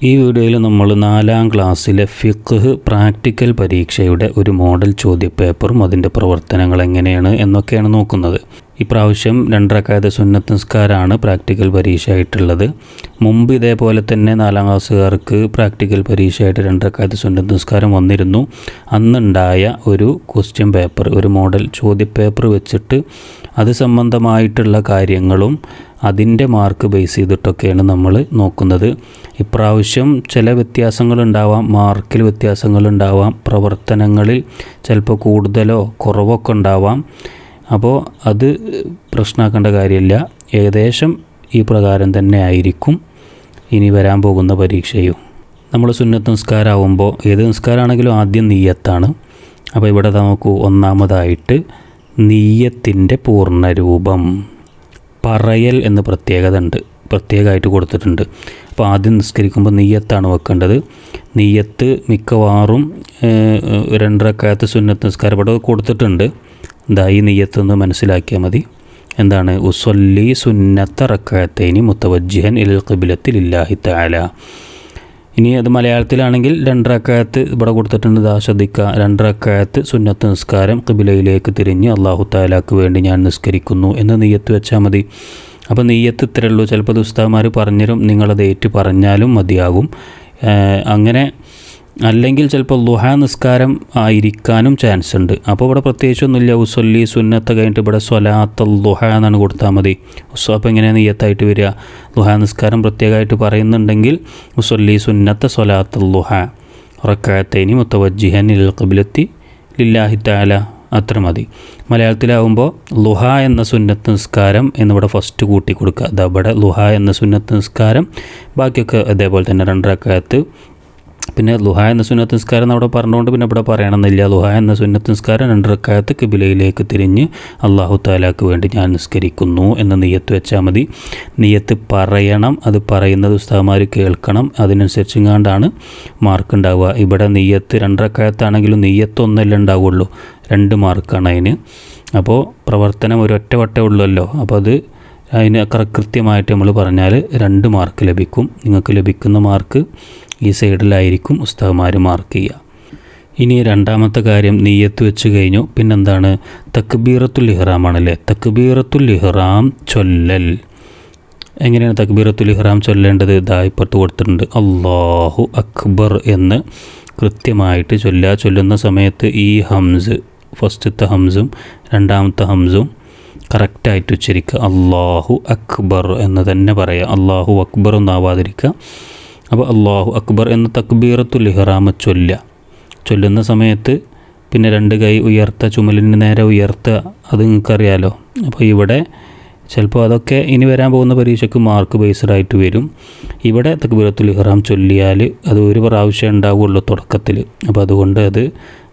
ഈ വീഡിയോയിൽ നമ്മൾ നാലാം ക്ലാസ്സിലെ ഫിഖ് പ്രാക്ടിക്കൽ പരീക്ഷയുടെ ഒരു മോഡൽ ചോദ്യപേപ്പറും അതിന്റെ പ്രവർത്തനങ്ങൾ എങ്ങനെയാണ് എന്നൊക്കെയാണ് നോക്കുന്നത്. ഇപ്രാവശ്യം രണ്ടരക്കായത് സുന്നത്ത് നിസ്കാരമാണ് പ്രാക്ടിക്കൽ പരീക്ഷയായിട്ടുള്ളത്. മുമ്പ് ഇതേപോലെ തന്നെ നാലാം ക്ലാസ്സുകാർക്ക് പ്രാക്ടിക്കൽ പരീക്ഷയായിട്ട് രണ്ടരക്കായത് സുന്നത്ത് നിസ്കാരം വന്നിരുന്നു. അന്നുണ്ടായ ഒരു ക്വസ്റ്റ്യൻ പേപ്പർ ഒരു മോഡൽ ചോദ്യപേപ്പർ വെച്ചിട്ട് അത് സംബന്ധമായിട്ടുള്ള കാര്യങ്ങളും അതിന്റെ മാർക്ക് ബേസ് ചെയ്തിട്ടൊക്കെയാണ് നമ്മൾ നോക്കുന്നത്. ഇപ്രാവശ്യം ചില വ്യത്യാസങ്ങളുണ്ടാവാം മാർക്കിൽ വ്യത്യാസങ്ങളുണ്ടാവാം പ്രവർത്തനങ്ങളിൽ ചിലപ്പോൾ കൂടുതലോ കുറവൊക്കെ ഉണ്ടാവാം. അപ്പോൾ അത് പ്രശ്നമാക്കേണ്ട കാര്യമില്ല. ഏകദേശം ഈ പ്രകാരം തന്നെ ആയിരിക്കും. ഇനി വരാൻ പോകുന്ന പരീക്ഷയും. നമ്മൾ സുന്നത്ത് നിസ്കാരമാകുമ്പോൾ ഏത് നിസ്കാരമാണെങ്കിലും ആദ്യം നീയത്താണ്. അപ്പോൾ ഇവിടെ നമുക്ക് ഒന്നാമതായിട്ട് നീയത്തിന്റെ പൂർണരൂപം പറയൽ എന്ന് പ്രത്യേകത ഉണ്ട്. പ്രത്യേകമായിട്ട് കൊടുത്തിട്ടുണ്ട്. അപ്പോൾ ആദ്യം നിസ്കരിക്കുമ്പോൾ നെയ്യത്താണ് വെക്കേണ്ടത്. നെയ്യത്ത് മിക്കവാറും രണ്ടരക്കാലത്ത് സുന്നത്ത് നിസ്കാരം ഇവിടെ കൊടുത്തിട്ടുണ്ട്. എന്താ ഈ നെയ്യത്ത് എന്ന് മനസ്സിലാക്കിയാൽ മതി. എന്താണ്? ഉസൊല്ലി സുന്നത്ത റക്കായത്തേനി മുത്തവജ്ജിഹൻ ഇൽ ഖിബിലത്തിൽ ഇല്ലാഹി താല ഇനി അത് മലയാളത്തിലാണെങ്കിൽ രണ്ടരക്കായത്ത് ഇവിടെ കൊടുത്തിട്ടുണ്ട്. ദാ ശ്രദ്ധിക്കുക രണ്ടരക്കായത്ത് സുന്നത്ത് നിസ്കാരം കിബിലയിലേക്ക് തിരിഞ്ഞ് അള്ളാഹു താലാക്ക് വേണ്ടി ഞാൻ നിസ്കരിക്കുന്നു എന്ന് നെയ്യത്ത് വെച്ചാൽ മതി. അപ്പോൾ നെയ്യത്ത് ഇത്രയേ ഉള്ളൂ. ചിലപ്പോൾ ഉസ്താദ്മാർ പറഞ്ഞരും നിങ്ങളത് ഏറ്റു പറഞ്ഞാലും മതിയാകും. അങ്ങനെ അല്ലെങ്കിൽ ചിലപ്പോൾ ലുഹ നിസ്കാരം ആയിരിക്കാനും ചാൻസ് ഉണ്ട്. അപ്പോൾ ഇവിടെ പ്രത്യേകിച്ചൊന്നുമില്ല. ഉസൊല്ലി സുന്നത്ത് കഴിഞ്ഞിട്ട് ഇവിടെ സ്വലാത്ത ലുഹ എന്നാണ് കൊടുത്താൽ മതി. ഉസ്വ അപ്പം എങ്ങനെയാണ് നെയ്യത്തായിട്ട് വരിക? ലുഹ നിസ്കാരം പ്രത്യേകമായിട്ട് പറയുന്നുണ്ടെങ്കിൽ ഉസൊല്ലി സുന്നത്ത് സ്വലാത്ത ലുഹ ഉറക്കാത്തേനി മുത്തവജ്ജിഹൻ ഇൽ കബിലത്തി ലില്ലാഹി താല അത്ര മതി. മലയാളത്തിലാവുമ്പോൾ ലുഹ എന്ന സുന്നത്ത് നിസ്കാരം എന്നിവിടെ ഫസ്റ്റ് കൂട്ടി കൊടുക്കുക അതവിടെ ലുഹ എന്ന സുന്നത്ത് നിസ്കാരം. ബാക്കിയൊക്കെ അതേപോലെ തന്നെ രണ്ടരക്കാലത്ത് പിന്നെ ലുഹ എന്ന സുന്നത്ത് നിസ്കാരം അവിടെ പറഞ്ഞുകൊണ്ട് പിന്നെ ഇവിടെ പറയണമെന്നില്ല. ലുഹ എന്ന സുന്നത്ത് നിസ്കാരം രണ്ടരക്കാലത്ത് കിബിലയിലേക്ക് തിരിഞ്ഞ് അള്ളാഹു താലാക്ക് വേണ്ടി ഞാൻ നിസ്കരിക്കുന്നു എന്ന നെയ്യത്ത് വെച്ചാൽ മതി. നെയ്യത്ത് പറയണം അത് പറയുന്നത് ഉസ്താദ്മാർ കേൾക്കണം. അതിനനുസരിച്ചും മാർക്ക് ഉണ്ടാവുക. ഇവിടെ നെയ്യത്ത് രണ്ടരക്കാലത്താണെങ്കിലും നെയ്യത്ത് ഒന്നല്ല ഉണ്ടാവുള്ളൂ. രണ്ട് മാർക്കാണ് അതിന്. അപ്പോൾ പ്രവർത്തനം ഒരു ഒറ്റ വട്ടേ ഉള്ളല്ലോ. അപ്പോൾ അത് അതിന് കൃത്യമായിട്ട് നമ്മൾ പറഞ്ഞാൽ രണ്ട് മാർക്ക് ലഭിക്കും. നിങ്ങൾക്ക് ലഭിക്കുന്ന മാർക്ക് ഈ സൈഡിലായിരിക്കും ഉസ്താദ്മാർ മാർക്ക് ചെയ്യുക. ഇനി രണ്ടാമത്തെ കാര്യം നീയത്ത് വെച്ച് കഴിഞ്ഞു. പിന്നെന്താണ്? തക്ബീറത്തുൽ ഇഹ്റാമാണല്ലേ? തക്ബീറത്തുൽ ഇഹ്റാം ചൊല്ലൽ. എങ്ങനെയാണ് തക്ബീറത്തുൽ ഇഹ്റാം ചൊല്ലേണ്ടത്? ദായിപ്പുറത്ത് കൊടുത്തിട്ടുണ്ട്. അള്ളാഹു അക്ബർ എന്ന് കൃത്യമായിട്ട് ചൊല്ലുക. ചൊല്ലുന്ന സമയത്ത് ഈ ഹംസ് ഫസ്റ്റത്തെ ഹംസും രണ്ടാമത്തെ ഹംസും കറക്റ്റായിട്ട് ഉച്ചരിക്കുക. അള്ളാഹു അക്ബർ എന്ന് തന്നെ പറയുക. അള്ളാഹു അക്ബർ ഒന്നാവാതിരിക്കുക. അപ്പോൾ അള്ളാഹു അക്ബർ എന്ന തക്ബീറത്തുൽ ഇഹ്റാമ ചൊല്ല ചൊല്ലുന്ന സമയത്ത് പിന്നെ രണ്ട് കൈ ഉയർത്തുക ചുമലിന് നേരെ ഉയർത്തുക അത് നിങ്ങൾക്കറിയാലോ. അപ്പോൾ ഇവിടെ ചിലപ്പോൾ അതൊക്കെ ഇനി വരാൻ പോകുന്ന പരീക്ഷയ്ക്ക് മാർക്ക് ബേസ്ഡ് ആയിട്ട് വരും. ഇവിടെ തക്ബീറത്തുൽ ഇഹ്റാം ചൊല്ലിയാൽ അത് ഒരു പ്രാവശ്യം ഉണ്ടാവുള്ളൂ തുടക്കത്തിൽ. അപ്പോൾ അതുകൊണ്ട് അത്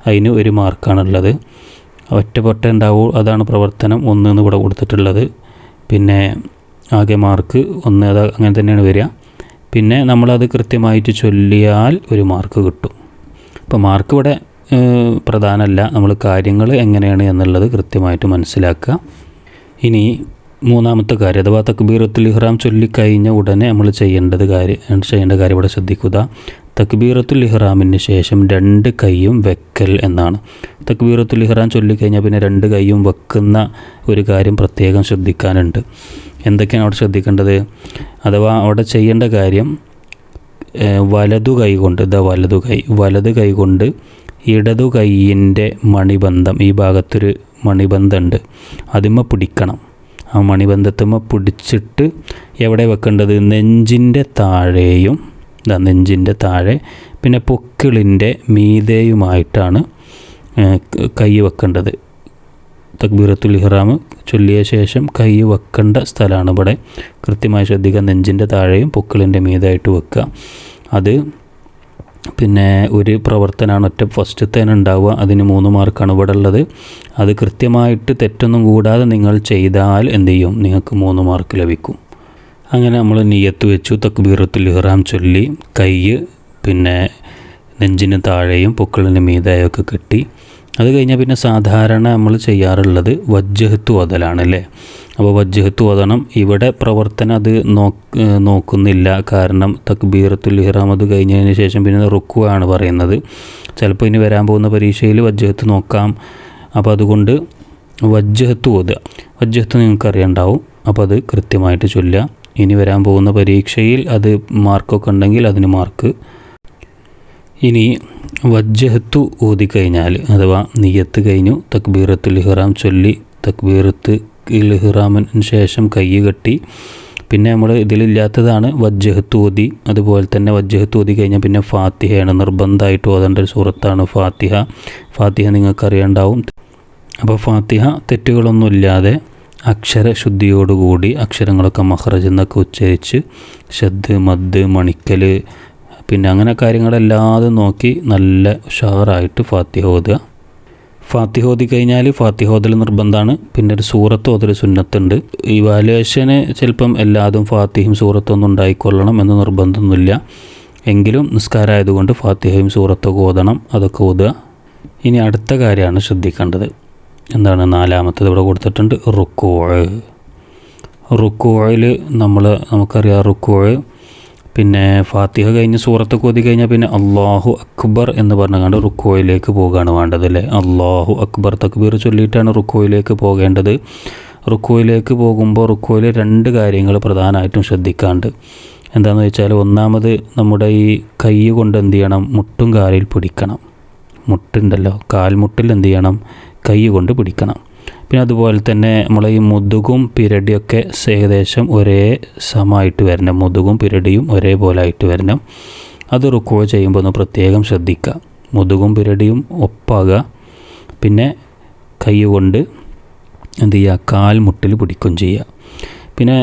അതിന് ഒരു മാർക്കാണുള്ളത് ഒറ്റപ്പെട്ട ഉണ്ടാവൂ അതാണ് പ്രവർത്തനം. ഒന്ന് എന്ന് ഇവിടെ കൊടുത്തിട്ടുള്ളത്. പിന്നെ ആകെ മാർക്ക് ഒന്ന് അത് അങ്ങനെ തന്നെയാണ് വരിക. പിന്നെ നമ്മളത് കൃത്യമായിട്ട് ചൊല്ലിയാൽ ഒരു മാർക്ക് കിട്ടും. അപ്പോൾ മാർക്ക് ഇവിടെ പ്രധാനമല്ല. നമ്മൾ കാര്യങ്ങൾ എങ്ങനെയാണ് എന്നുള്ളത് കൃത്യമായിട്ട് മനസ്സിലാക്കുക. ഇനി മൂന്നാമത്തെ കാര്യം അഥവാ തക്ബീറത്തുൽ ഇഹ്റാം ചൊല്ലിക്കഴിഞ്ഞ ഉടനെ നമ്മൾ ചെയ്യേണ്ടത് കാര്യം ചെയ്യേണ്ട കാര്യം ഇവിടെ ശ്രദ്ധിക്കുക. തക്ബീറത്തുൽ ഇഹ്റാമിന് ശേഷം രണ്ട് കൈയും വെക്കൽ എന്നാണ്. തക്ബീറത്തുൽ ഇഹ്റാം ചൊല്ലിക്കഴിഞ്ഞാൽ പിന്നെ രണ്ട് കൈയും വെക്കുന്ന ഒരു കാര്യം പ്രത്യേകം ശ്രദ്ധിക്കാനുണ്ട്. എന്തൊക്കെയാണ് അവിടെ ശ്രദ്ധിക്കേണ്ടത്? അഥവാ അവിടെ ചെയ്യേണ്ട കാര്യം വലതു കൈ കൊണ്ട് ഇതാ വലതു കൈ വലത് കൈ കൊണ്ട് ഇടതു കൈയിന്റെ മണിബന്ധം ഈ ഭാഗത്തൊരു മണിബന്ധമുണ്ട് അതിമ പിടിക്കണം. ആ മണിബന്ധത്തുമ്മ പിടിച്ചിട്ട് എവിടെ വെക്കേണ്ടത്? നെഞ്ചിന്റെ താഴെയും ഇതാ നെഞ്ചിന്റെ താഴെ പിന്നെ പൊക്കിളിന്റെ മീതയുമായിട്ടാണ് കൈ വെക്കേണ്ടത്. തക്ബീറത്തുൽ ഇഹ്റാം ചൊല്ലിയ ശേഷം കൈ വെക്കേണ്ട സ്ഥലമാണ് ഇവിടെ. കൃത്യമായി ശ്രദ്ധിക്കുക നെഞ്ചിന്റെ താഴെയും പൊക്കിളിന്റെ മീതായിട്ട് വെക്കുക. അത് പിന്നെ ഒരു പ്രവർത്തനമാണ് ഒറ്റ തന്നെ ഉണ്ടാവുക. അതിന് മൂന്ന് മാർക്കാണ് ഇവിടെ ഉള്ളത്. അത് കൃത്യമായിട്ട് തെറ്റൊന്നും കൂടാതെ നിങ്ങൾ ചെയ്താൽ എന്ത് ചെയ്യും? നിങ്ങൾക്ക് മൂന്ന് മാർക്ക് ലഭിക്കും. അങ്ങനെ നമ്മൾ നീയത്ത് വെച്ചു തക്ബീറത്തുൽ ഇഹ്റാം ചൊല്ലി കൈ പിന്നെ നെഞ്ചിന് താഴെയും പൊക്കിളിന് മീതായൊക്കെ കെട്ടി അത് കഴിഞ്ഞാൽ പിന്നെ സാധാരണ നമ്മൾ ചെയ്യാറുള്ളത് വജ്ജഹത്ത് ഓതലാണ് അല്ലേ അപ്പോൾ വജ്ജഹത്ത് ഓതണം. ഇവിടെ പ്രവർത്തനം അത് നോക്ക് നോക്കുന്നില്ല. കാരണം തക്ബീറത്തുൽ ഇഹ്റാം അത് കഴിഞ്ഞതിന് ശേഷം പിന്നെ റുക്കു ആണ് പറയുന്നത്. ചിലപ്പോൾ ഇനി വരാൻ പോകുന്ന പരീക്ഷയിൽ വജ്ജഹത്ത് നോക്കാം. അപ്പോൾ അതുകൊണ്ട് വജ്ജഹത്ത് ഓതുക. വജ്ജഹത്ത് നിങ്ങൾക്ക് അറിയണ്ടാവും അപ്പോൾ അത് കൃത്യമായിട്ട് ചൊല്ലുക. ഇനി വരാൻ പോകുന്ന പരീക്ഷയിൽ അത് മാർക്കൊക്കെ ഉണ്ടെങ്കിൽ അതിന് മാർക്ക്. ഇനി വജ്ജഹത്തു ഓതിക്കഴിഞ്ഞാൽ അഥവാ നിയത്ത് കഴിഞ്ഞു തക്ബീറത്തുൽ ഇഹ്റാം ചൊല്ലി തക്ബീറത്ത് ഇഹ്റാമിന് ശേഷം കൈ കെട്ടി പിന്നെ നമ്മൾ ഇതിലില്ലാത്തതാണ് വജ്ജഹത്ത് ഓതി. അതുപോലെ തന്നെ വജ്ജഹത്ത് ഓതി കഴിഞ്ഞാൽ പിന്നെ ഫാത്തിഹയാണ്. നിർബന്ധമായിട്ട് ഓതേണ്ട ഒരു സുഹൃത്താണ് ഫാത്തിഹ. ഫാത്തിഹ നിങ്ങൾക്ക് അറിയണ്ടാവും അപ്പോൾ ഫാത്തിഹ തെറ്റുകളൊന്നുമില്ലാതെ അക്ഷരശുദ്ധിയോടുകൂടി അക്ഷരങ്ങളൊക്കെ മഹ്റജ് എന്നൊക്കെ ഉച്ചരിച്ച് ഷദ് മദ് മണിക്കൽ പിന്നെ അങ്ങനെ കാര്യങ്ങളെല്ലാതും നോക്കി നല്ല ഉഷാറായിട്ട് ഫാത്തിഹ ഓതുക. ഫാത്തിഹ ഓതി കഴിഞ്ഞാൽ ഫാത്തിഹ ഓതൽ നിർബന്ധമാണ് പിന്നെ ഒരു സൂറത്ത് ഓതൽ സുന്നത്തുണ്ട്. ഇവാലുവേഷന് ചിലപ്പം എല്ലാതും ഫാത്തിഹയും സൂറത്തൊന്നും ഉണ്ടായിക്കൊള്ളണം എന്ന് നിർബന്ധമൊന്നുമില്ല. എങ്കിലും നിസ്കാരമായതുകൊണ്ട് ഫാത്തിഹയും സൂറത്തൊക്കെ ഓതണം അതൊക്കെ ഓതുക. ഇനി അടുത്ത കാര്യമാണ് ശ്രദ്ധിക്കേണ്ടത്. എന്താണ്? നാലാമത്തത് ഇവിടെ കൊടുത്തിട്ടുണ്ട് റുക്കോഴ് റുക്കോഴിൽ നമ്മൾ നമുക്കറിയാം റുക്കോഴ് പിന്നെ ഫാത്തിഹ കഴിഞ്ഞ് സൂറത്ത് കൊതി കഴിഞ്ഞാൽ പിന്നെ അള്ളാഹു അക്ബർ എന്ന് പറഞ്ഞുകൊണ്ട് റുക്കോയിലേക്ക് പോകുകയാണ് വേണ്ടത് അല്ലേ? അള്ളാഹു അക്ബർ തക്ബീർ ചൊല്ലിയിട്ടാണ് റുക്കോയിലേക്ക് പോകേണ്ടത്. റുക്കോയിലേക്ക് പോകുമ്പോൾ റുക്കോയിൽ രണ്ട് കാര്യങ്ങൾ പ്രധാനമായിട്ടും ശ്രദ്ധിക്കാണ്ട്. എന്താണെന്ന് വെച്ചാൽ ഒന്നാമത് നമ്മുടെ ഈ കൈ കൊണ്ട് എന്ത് ചെയ്യണം? മുട്ടും കാലിൽ പിടിക്കണം. മുട്ടുണ്ടല്ലോ. കാൽമുട്ടിൽ എന്ത് ചെയ്യണം? കൈ കൊണ്ട് പിടിക്കണം. പിന്നെ അതുപോലെ തന്നെ നമ്മൾ ഈ മുതുകും പിരടിയൊക്കെ ഏകദേശം ഒരേ സമമായിട്ട് വരണം. മുതുകും പിരടിയും ഒരേപോലെ ആയിട്ട് വരണം. അത് റുക്കോ ചെയ്യുമ്പോൾ ഒന്ന് പ്രത്യേകം ശ്രദ്ധിക്കുക. മുതുകും പിരടിയും ഒപ്പാകുക. പിന്നെ കൈ കൊണ്ട് എന്ത് ചെയ്യുക? കാൽ മുട്ടിൽ പിടിക്കുകയും ചെയ്യുക. പിന്നെ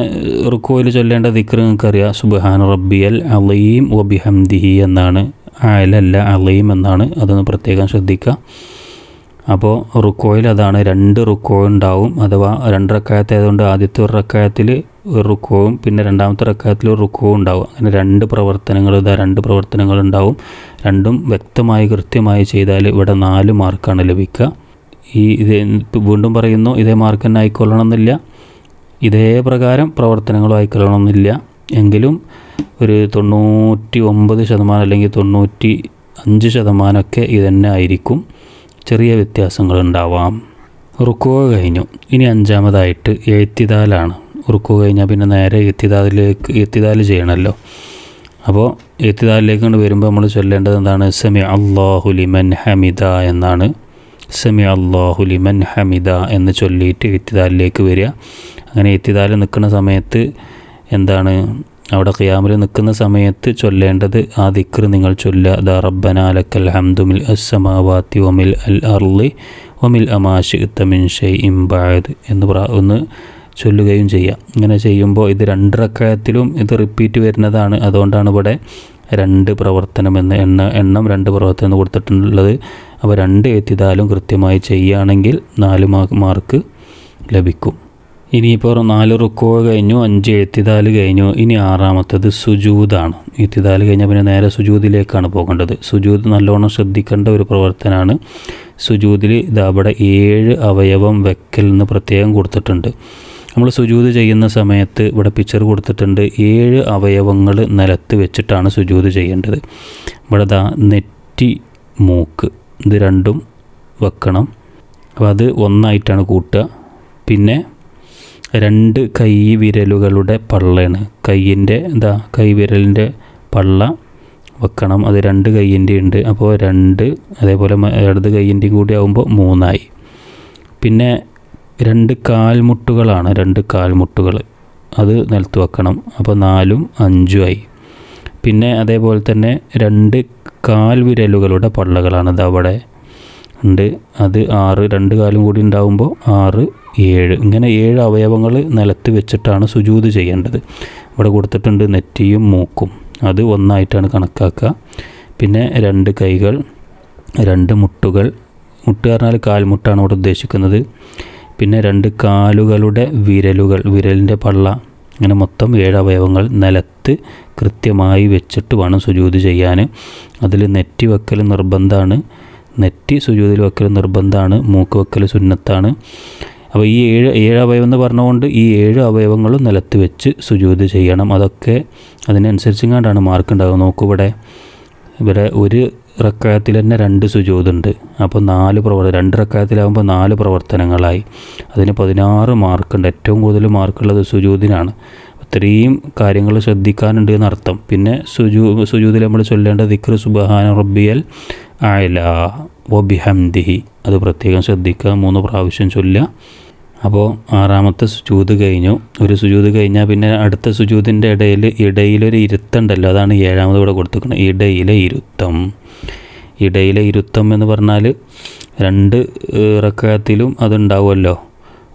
റുക്കോയിൽ ചൊല്ലേണ്ട ദിക്ർ നിങ്ങൾക്കറിയാം സുബഹാൻ റബ്ബിയൽ അലീം വബിഹംദിഹി എന്നാണ്. അയലല്ല അലീം എന്നാണ്. അതൊന്ന് പ്രത്യേകം ശ്രദ്ധിക്കുക. അപ്പോൾ റുക്കോയിൽ അതാണ് രണ്ട് റുക്കോ ഉണ്ടാവും അഥവാ രണ്ട് റക്കായത്തായതുകൊണ്ട് ആദ്യത്തെ ഒരു റക്കായത്തിൽ ഒരു റുക്കോവും പിന്നെ രണ്ടാമത്തെ റക്കായത്തിൽ ഒരു റുക്കോവും ഉണ്ടാവും. അങ്ങനെ രണ്ട് പ്രവർത്തനങ്ങൾ ഇതാ രണ്ട് പ്രവർത്തനങ്ങൾ ഉണ്ടാവും. രണ്ടും വ്യക്തമായി കൃത്യമായി ചെയ്താൽ ഇവിടെ നാല് മാർക്കാണ് ലഭിക്കുക. ഈ ഇത് വീണ്ടും പറയുന്നു ഇതേ മാർക്ക് തന്നെ ആയിക്കൊള്ളണം എന്നില്ല ഇതേ പ്രകാരം പ്രവർത്തനങ്ങളും ആയിക്കൊള്ളണമെന്നില്ല. എങ്കിലും ഒരു തൊണ്ണൂറ്റി ഒമ്പത് ശതമാനം അല്ലെങ്കിൽ തൊണ്ണൂറ്റി അഞ്ച് ശതമാനമൊക്കെ ഇതന്നെ ആയിരിക്കും. ചെറിയ വ്യത്യാസങ്ങളുണ്ടാവാം. റുക്കോ കഴിഞ്ഞു. ഇനി അഞ്ചാമതായിട്ട് എഴുത്തിദാലാണ് റുക്കോ കഴിഞ്ഞാൽ പിന്നെ നേരെ എത്തിദാലിലേക്ക് എത്തിദാൽ ചെയ്യണമല്ലോ അപ്പോൾ എത്തിദാലിലേക്ക് കൊണ്ട് വരുമ്പോൾ നമ്മൾ ചൊല്ലേണ്ടത് എന്താണ്? സമി അള്ളാഹുലിമൻ ഹമിദ എന്നാണ്. സമി അള്ളാഹുലിമൻ ഹമിദ എന്ന് ചൊല്ലിയിട്ട് എത്തിദാലിലേക്ക് വരിക. അങ്ങനെ എത്തിദാൽ നിൽക്കുന്ന സമയത്ത് എന്താണ്? അവിടെ ഖിയാമിൽ നിൽക്കുന്ന സമയത്ത് ചൊല്ലേണ്ടത് ആ ദിക്ർ നിങ്ങൾ ചൊല്ലുക. ദ റബ്ബനാലക്കൽ ഹംദുമിൽ അസ്സമാവാത്തി ഒമിൽ അൽ അർലി ഒമിൽ അമാഷ് തമിൻ ഷെയ് ഇംബായത് എന്ന് പറ ഒന്ന് ചൊല്ലുകയും ചെയ്യാം ഇങ്ങനെ ചെയ്യുമ്പോൾ ഇത് രണ്ടറക്കായത്തിലും ഇത് റിപ്പീറ്റ് വരുന്നതാണ്. അതുകൊണ്ടാണ് ഇവിടെ രണ്ട് പ്രവർത്തനം എന്ന് എണ്ണ എണ്ണം രണ്ട് പ്രവർത്തനം എന്ന് കൊടുത്തിട്ടുള്ളത്. അപ്പോൾ രണ്ട് എത്തിതാലും കൃത്യമായി ചെയ്യുകയാണെങ്കിൽ നാല് മാർക്ക് ലഭിക്കും. ഇനിയിപ്പോൾ നാല് റുക്കോ കഴിഞ്ഞു അഞ്ച് എത്തിതാൽ കഴിഞ്ഞു. ഇനി ആറാമത്തത് സുജൂതാണ്. എത്തിതാൽ കഴിഞ്ഞാൽ പിന്നെ നേരെ സുജൂതിലേക്കാണ് പോകേണ്ടത്. സുജൂത് നല്ലോണം ശ്രദ്ധിക്കേണ്ട ഒരു പ്രവർത്തനമാണ് സുജൂതിൽ ഇതവിടെ ഏഴ് അവയവം വെക്കൽ എന്ന് പ്രത്യേകം കൊടുത്തിട്ടുണ്ട്. നമ്മൾ സുജൂത് ചെയ്യുന്ന സമയത്ത് ഇവിടെ പിക്ചർ കൊടുത്തിട്ടുണ്ട്. ഏഴ് അവയവങ്ങൾ നിലത്ത് വെച്ചിട്ടാണ് സുജൂത് ചെയ്യേണ്ടത്. ഇവിടെ ദാ നെറ്റി മൂക്ക്. ഇത് രണ്ടും വെക്കണം. അപ്പോൾ അത് ഒന്നായിട്ടാണ് കൂട്ടുക. പിന്നെ രണ്ട് കൈ വിരലുകളുടെ പള്ളയാണ്. കൈയിന്റെ എന്താ? കൈ വിരലിന്റെ പള്ള വെക്കണം. അത് രണ്ട് കൈയിന്റെ ഉണ്ട്. അപ്പോൾ രണ്ട് അതേപോലെ ഇടത് കൈയിന്റെയും കൂടി ആകുമ്പോൾ മൂന്നായി. പിന്നെ രണ്ട് കാൽമുട്ടുകളാണ്. രണ്ട് കാൽമുട്ടുകൾ. അത് നിലത്ത് വെക്കണം. അപ്പോൾ നാലും അഞ്ചുമായി പിന്നെ അതേപോലെ തന്നെ രണ്ട് കാൽ വിരലുകളുടെ പള്ളകളാണ്. അതവിടെ ഉണ്ട്. അത് ആറ് രണ്ട് കാലും കൂടി ഉണ്ടാകുമ്പോൾ ആറ് ഏഴ്. ഇങ്ങനെ ഏഴ് അവയവങ്ങൾ നിലത്ത് വെച്ചിട്ടാണ് സുജൂത് ചെയ്യേണ്ടത്. ഇവിടെ കൊടുത്തിട്ടുണ്ട് നെറ്റിയും മൂക്കും. അത് ഒന്നായിട്ടാണ് കണക്കാക്കുക. പിന്നെ രണ്ട് കൈകൾ രണ്ട് മുട്ടുകൾ. മുട്ട് പറഞ്ഞാൽ കാൽമുട്ടാണ് ഇവിടെ ഉദ്ദേശിക്കുന്നത്. പിന്നെ രണ്ട് കാലുകളുടെ വിരലുകൾ വിരലിന്റെ പള്ള. അങ്ങനെ മൊത്തം ഏഴ് അവയവങ്ങൾ നിലത്ത് കൃത്യമായി വെച്ചിട്ട് വേണം സുജൂത് ചെയ്യാൻ. അതിൽ നെറ്റി വെക്കൽ നിർബന്ധമാണ്. നെറ്റി സുജൂതിൽ വെക്കൽ നിർബന്ധമാണ് മൂക്ക് വെക്കൽ സുന്നത്താണ്. അപ്പോൾ ഈ ഏഴ് ഏഴ് അവയവം എന്ന് പറഞ്ഞുകൊണ്ട് ഈ ഏഴ് അവയവങ്ങളും നിലത്ത് വെച്ച് സുജൂത് ചെയ്യണം. അതൊക്കെ അതിനനുസരിച്ചും മാർക്ക് ഉണ്ടാകുക നോക്കൂ ഇവിടെ ഇവിടെ ഒരു റക്കായത്തിൽ തന്നെ രണ്ട് സുജൂതുണ്ട്. അപ്പോൾ നാല് പ്രവർത്തനം രണ്ട് റക്കായത്തിലാകുമ്പോൾ നാല് പ്രവർത്തനങ്ങളായി. അതിന് പതിനാറ് മാർക്കുണ്ട് ഏറ്റവും കൂടുതൽ മാർക്കുള്ളത് സുജൂതിനാണ്. ഇത്രയും കാര്യങ്ങൾ ശ്രദ്ധിക്കാനുണ്ട് എന്നർത്ഥം. പിന്നെ സുജൂ സുജൂതിൽ നമ്മൾ ചൊല്ലേണ്ട ദിക്ർ സുബഹാന റബ്ബിയൽ ആയല വബിഹംദിഹി. അത് പ്രത്യേകം ശ്രദ്ധിക്കുക. മൂന്ന് പ്രാവശ്യം ചൊല്ലുക. അപ്പോൾ ആറാമത്തെ സുജൂത് കഴിഞ്ഞു. ഒരു സുജൂത് കഴിഞ്ഞാൽ പിന്നെ അടുത്ത സുജൂതിന്റെ ഇടയിൽ ഇടയിലൊരു ഇരുത്തുണ്ടല്ലോ. അതാണ് ഏഴാമത് ഇവിടെ കൊടുത്തിരിക്കുന്നത്. ഇടയിലെ ഇരുത്തം. ഇടയിലെ ഇരുത്തം എന്ന് പറഞ്ഞാൽ രണ്ട് ഇറക്കത്തിലും അതുണ്ടാവുമല്ലോ.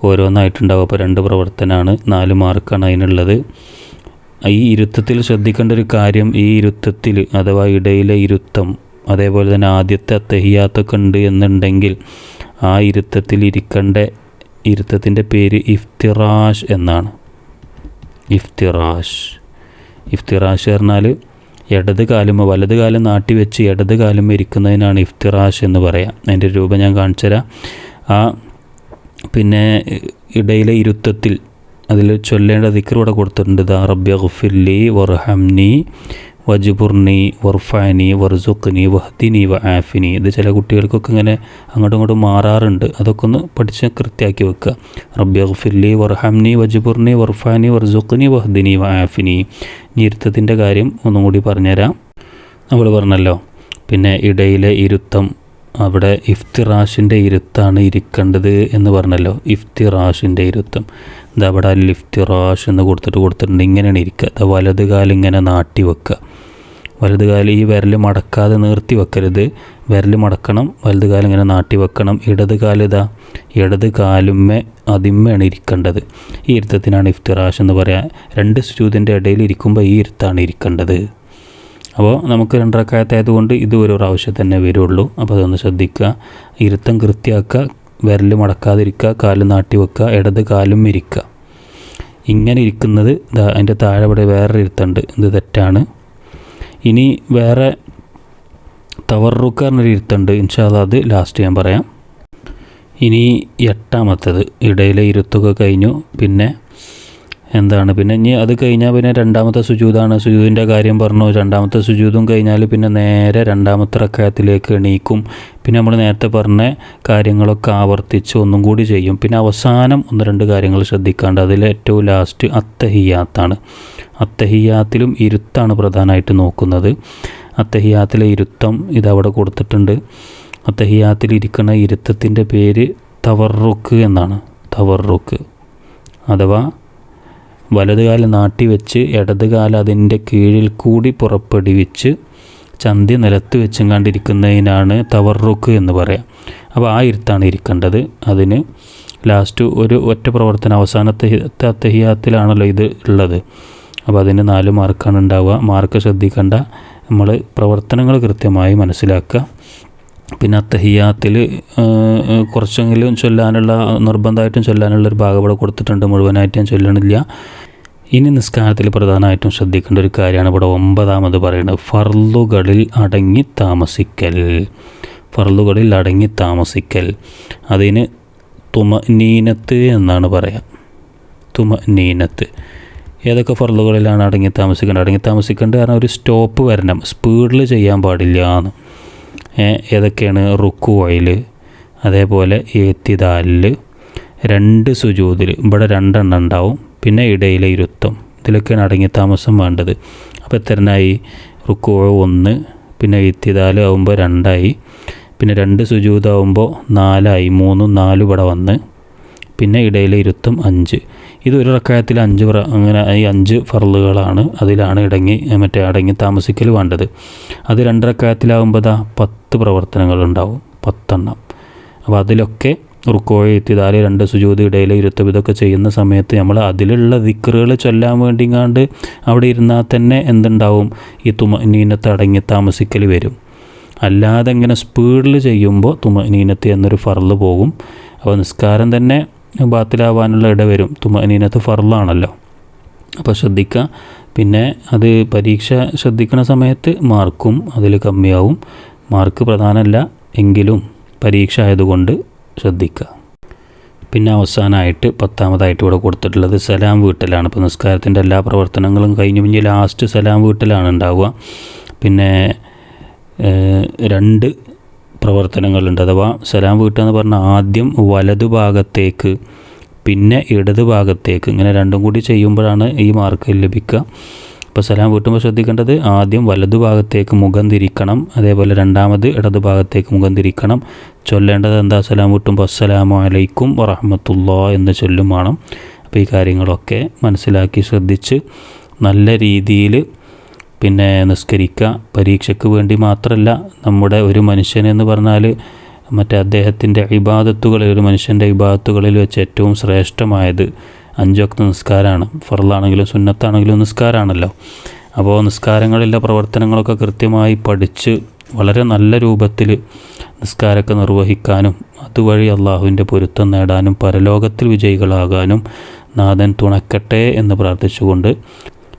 ഓരോന്നായിട്ടുണ്ടാവും. അപ്പോൾ രണ്ട് പ്രവർത്തനമാണ് നാല് മാർക്കാണ് അതിനുള്ളത്. ഈ ഇരുത്തത്തിൽ ശ്രദ്ധിക്കേണ്ട ഒരു കാര്യം ഈ ഇരുത്തത്തിൽ അഥവാ ഇടയിലെ ഇരുത്തം അതേപോലെ തന്നെ ആദ്യത്തെ അത്തഹിയാത്തൊക്കെ ഉണ്ട് എന്നുണ്ടെങ്കിൽ ആ ഇരുത്തത്തിൽ ഇരിക്കേണ്ട ഇരുത്തത്തിന്റെ പേര് ഇഫ്തിറാഷ് എന്നാണ്. ഇഫ്തിറാഷ്. ഇഫ്തിറാഷ് പറഞ്ഞാൽ ഇടത് കാലുമ വലത് കാലം നാട്ടി വെച്ച് ഇടത് കാലം ഇരിക്കുന്നതിനാണ് ഇഫ്തിറാഷ് എന്ന് പറയാം. അതിന്റെ രൂപം ഞാൻ കാണിച്ചു തരാം. ആ പിന്നെ ഇടയിലെ ഇരുത്തത്തിൽ അതിൽ ചൊല്ലേണ്ട ദിക്കർ ഇവിടെ കൊടുത്തിട്ടുണ്ട്. ദാ റബ്ബി ഗുഫില്ലി വർഹംനി വജുബുർനി വർഫാനി വർസുഖ്നി വഹദിനി വ ആഫിനി ഇത് ചില കുട്ടികൾക്കൊക്കെ ഇങ്ങനെ അങ്ങോട്ടും ഇങ്ങോട്ടും മാറാറുണ്ട്. അതൊക്കെ ഒന്ന് പഠിച്ച് കൃത്യമാക്കി വെക്കുക റബ്ബി ഗുഫില്ലി വർഹംനി വജുബുർനി വർഫാനി വർസുഖ്നി വഹദിനി വ ആഫിനി ഇരുത്തത്തിന്റെ കാര്യം ഒന്നും കൂടി പറഞ്ഞുതരാം. നമ്മൾ പറഞ്ഞല്ലോ പിന്നെ ഇടയിലെ ഇരുത്തം അവിടെ ഇഫ്തിറാഷിന്റെ ഇരുത്താണ് ഇരിക്കേണ്ടത് എന്ന് പറഞ്ഞല്ലോ. ഇഫ്തിറാഷിന്റെ ഇരുത്തം. ഇതാ അവിടെ അൽ ഇഫ്തിറാഷ് എന്ന് കൊടുത്തിട്ട് കൊടുത്തിട്ടുണ്ട്. ഇങ്ങനെയാണ് ഇരിക്കുക. വലത് കാലിങ്ങനെ നാട്ടി വെക്കുക വലത് കാലം ഈ വിരൽ മടക്കാതെ നിർത്തി വെക്കരുത്. വിരൽ മടക്കണം വലത് കാലം ഇങ്ങനെ നാട്ടി വെക്കണം. ഇടത് കാലിതാ ഇടത് കാലുമ്മേ അതിമ്മയാണ് ഇരിക്കേണ്ടത്. ഈ ഇരുത്തത്തിനാണ് ഇഫ്തിറാഷ് എന്ന് പറയാം. രണ്ട് സുജൂതിന്റെ ഇടയിൽ ഇരിക്കുമ്പോൾ ഈ ഇരുത്താണ് ഇരിക്കേണ്ടത്. അപ്പോൾ നമുക്ക് രണ്ടരക്കായത്തായതുകൊണ്ട് ഇത് ഒരു പ്രാവശ്യം തന്നെ വരുള്ളൂ. അപ്പോൾ അതൊന്ന് ശ്രദ്ധിക്കുക. ഇരുത്തം കൃത്യമാക്കുക വിരൽ മടക്കാതിരിക്കുക കാൽ നാട്ടി വെക്കുക ഇടത് കാലും ഇരിക്കുക. ഇങ്ങനെ ഇരിക്കുന്നത് അതിന്റെ താഴെ ഇവിടെ വേറൊരു ഇരുത്തുണ്ട്. ഇത് തെറ്റാണ്. ഇനി വേറെ തവറുക്കാരന്റെ ഇരുത്തുണ്ട്. ഇൻഷാല്ല അത് ലാസ്റ്റ് ഞാൻ പറയാം. ഇനി എട്ടാമത്തത്. ഇടയിലെ ഇരുത്തൊക്കെ കഴിഞ്ഞു. പിന്നെ എന്താണ്? പിന്നെ ഇനി അത് കഴിഞ്ഞാൽ പിന്നെ രണ്ടാമത്തെ സുജൂതാണ്. സുജൂതിന്റെ കാര്യം പറഞ്ഞു. രണ്ടാമത്തെ സുജൂതും കഴിഞ്ഞാൽ പിന്നെ നേരെ രണ്ടാമത്തെ റക്കായത്തിലേക്ക് എണീക്കും. പിന്നെ നമ്മൾ നേരത്തെ പറഞ്ഞ കാര്യങ്ങളൊക്കെ ആവർത്തിച്ച് ഒന്നും കൂടി ചെയ്യും. പിന്നെ അവസാനം ഒന്ന് രണ്ട് കാര്യങ്ങൾ ശ്രദ്ധിക്കാണ്ട് അതിൽ ഏറ്റവും ലാസ്റ്റ് അത്തഹിയാത്താണ്. അത്തഹിയാത്തിലും ഇരുത്താണ് പ്രധാനമായിട്ട് നോക്കുന്നത്. അത്തഹിയാത്തിലെ ഇരുത്തം ഇതവിടെ കൊടുത്തിട്ടുണ്ട്. അത്തഹിയാത്തിൽ ഇരിക്കുന്ന ഇരുത്തത്തിന്റെ പേര് തവർറുക്ക് എന്നാണ്. തവർറുക്ക്. അഥവാ വലതുകാലം നാട്ടി വെച്ച് ഇടതുകാലം അതിന്റെ കീഴിൽ കൂടി പുറപ്പെടുവിച്ച് ചന്തി നിലത്ത് വെച്ചും കണ്ടിരിക്കുന്നതിനാണ് തവർറുക്ക് എന്ന് പറയാം. അപ്പോൾ ആ ഇരുത്താണ് ഇരിക്കേണ്ടത്. അതിന് ലാസ്റ്റ് ഒരു ഒറ്റ പ്രവർത്തനം അവസാനത്തെ തഹിയാത്തിലാണല്ലോ ഇത് ഉള്ളത്. അപ്പോൾ അതിന് നാല് മാർക്കാണ് ഉണ്ടാവുക. മാർക്ക് ശ്രദ്ധിക്കേണ്ട. നമ്മൾ പ്രവർത്തനങ്ങൾ കൃത്യമായി മനസ്സിലാക്കുക. പിന്നെ അത്തഹിയാത്തിൽ കുറച്ചെങ്കിലും ചൊല്ലാനുള്ള നിർബന്ധമായിട്ടും ചൊല്ലാനുള്ള ഒരു ഭാഗം ഇവിടെ കൊടുത്തിട്ടുണ്ട്. മുഴുവനായിട്ട് ഞാൻ ചൊല്ലണില്ല. ഇനി നിസ്കാരത്തിൽ പ്രധാനമായിട്ടും ശ്രദ്ധിക്കേണ്ട ഒരു കാര്യമാണ് ഇവിടെ ഒമ്പതാമത് പറയുന്നത്. ഫർലുകളിൽ അടങ്ങി താമസിക്കൽ. ഫർലുകളിൽ അടങ്ങി താമസിക്കൽ. അതിന് തുമ നീനത്ത് എന്നാണ് പറയുക. തുമ നീനത്ത്. ഏതൊക്കെ ഫർലുകളിലാണ് അടങ്ങി താമസിക്കേണ്ടത് അടങ്ങി താമസിക്കേണ്ടത് കാരണം ഒരു സ്റ്റോപ്പ് വരണം. സ്പീഡിൽ ചെയ്യാൻ പാടില്ല എന്ന്. ഏതൊക്കെയാണ്? റുക്കുവയിൽ അതേപോലെ ഏത്തിദാലിൽ രണ്ട് സുജൂതിൽ. ഇവിടെ രണ്ടെണ്ണം ഉണ്ടാവും. പിന്നെ ഇടയിലെ ഇരുത്തം. ഇതിലൊക്കെയാണ് അടങ്ങി താമസം വേണ്ടത്. അപ്പോൾ എത്രനായി റുക്കുവ ഒന്ന് പിന്നെ ഏത്തിദാൽ ആകുമ്പോൾ രണ്ടായി. പിന്നെ രണ്ട് സുജൂതാവുമ്പോൾ നാലായി. മൂന്നും നാലും ഇവിടെ വന്ന്. പിന്നെ ഇടയിലെ ഇരുത്തം അഞ്ച്. ഇത് ഒരു റക്കായത്തിൽ അഞ്ച് പ്ര അങ്ങനെ ഈ അഞ്ച് ഫറലുകളാണ് അതിലാണ് ഇടങ്ങി മറ്റേ അടങ്ങി താമസിക്കൽ വേണ്ടത്. അത് രണ്ട് അതാ പത്ത് പ്രവർത്തനങ്ങളുണ്ടാവും പത്തെണ്ണം. അപ്പോൾ അതിലൊക്കെ റുക്കോഴ എത്തിയതാൽ രണ്ട് സുജൂതി ഇടയിൽ ഇരുത്തം ഇതൊക്കെ ചെയ്യുന്ന സമയത്ത് നമ്മൾ അതിലുള്ള ദിക്കറുകൾ ചൊല്ലാൻ വേണ്ടിങ്ങാണ്ട് അവിടെ ഇരുന്നാൽ തന്നെ എന്തുണ്ടാവും? ഈ തുമ നീനത്ത് അടങ്ങി താമസിക്കൽ വരും. അല്ലാതെ ഇങ്ങനെ സ്പീഡിൽ ചെയ്യുമ്പോൾ തുമ നീനത്ത് എന്നൊരു ഫറൽ പോകും. അപ്പോൾ നിസ്കാരം തന്നെ ബാത്തിലാവാനുള്ള ഇടവരും വരും. തുമ നീനത്ത് ഫറലാണല്ലോ അപ്പോൾ ശ്രദ്ധിക്കുക. പിന്നെ അത് പരീക്ഷ ശ്രദ്ധിക്കുന്ന സമയത്ത് മാർക്കും അതിൽ കമ്മിയാവും. മാർക്ക് പ്രധാനമല്ല എങ്കിലും പരീക്ഷ ആയതുകൊണ്ട് ശ്രദ്ധിക്കുക. പിന്നെ അവസാനമായിട്ട് പത്താമതായിട്ട് ഇവിടെ കൊടുത്തിട്ടുള്ളത് സലാം വീട്ടലാണ്. ഇപ്പോൾ നിസ്കാരത്തിന്റെ എല്ലാ പ്രവർത്തനങ്ങളും കഴിഞ്ഞ് പിന്നെ ലാസ്റ്റ് സലാം വീട്ടലാണ് ഉണ്ടാവുക. പിന്നെ രണ്ട് പ്രവർത്തനങ്ങളുണ്ട്. അഥവാ സലാം വീട്ടുക എന്ന് പറഞ്ഞാൽ ആദ്യം വലതുഭാഗത്തേക്ക് പിന്നെ ഇടത് ഭാഗത്തേക്ക് ഇങ്ങനെ രണ്ടും കൂടി ചെയ്യുമ്പോഴാണ് ഈ മാർക്ക് ലഭിക്കുക. അപ്പോൾ സലാം വീട്ടുമ്പോൾ ശ്രദ്ധിക്കേണ്ടത് ആദ്യം വലതു ഭാഗത്തേക്ക് മുഖം തിരിക്കണം അതേപോലെ രണ്ടാമത് ഇടതു ഭാഗത്തേക്ക് മുഖം തിരിക്കണം. ചൊല്ലേണ്ടത് എന്താ? സലാം വീട്ടുമ്പോൾ അസ്സലാമു അലൈക്കും വറഹമത്തുള്ള എന്ന് ചൊല്ലും വേണം. അപ്പോൾ ഈ കാര്യങ്ങളൊക്കെ മനസ്സിലാക്കി ശ്രദ്ധിച്ച് നല്ല രീതിയിൽ പിന്നെ നിസ്കരിക്കുക പരീക്ഷയ്ക്ക് വേണ്ടി മാത്രമല്ല നമ്മുടെ ഒരു മനുഷ്യനെന്ന് പറഞ്ഞാൽ മറ്റേ അദ്ദേഹത്തിന്റെ ഇബാദത്തുകളിൽ ഒരു മനുഷ്യന്റെ ഇബാദത്തുകളിൽ വെച്ച് ഏറ്റവും ശ്രേഷ്ഠമായത് അഞ്ചൊക്കെ നിസ്കാരമാണ്. ഫറലാണെങ്കിലും സുന്നത്താണെങ്കിലും നിസ്കാരമാണല്ലോ. അപ്പോൾ നിസ്കാരങ്ങളിലെ പ്രവർത്തനങ്ങളൊക്കെ കൃത്യമായി പഠിച്ച് വളരെ നല്ല രൂപത്തിൽ നിസ്കാരമൊക്കെ നിർവഹിക്കാനും അതുവഴി അള്ളാഹുവിന്റെ പൊരുത്തം നേടാനും പരലോകത്തിൽ വിജയികളാകാനും നാഥൻ തുണക്കട്ടെ എന്ന് പ്രാർത്ഥിച്ചുകൊണ്ട്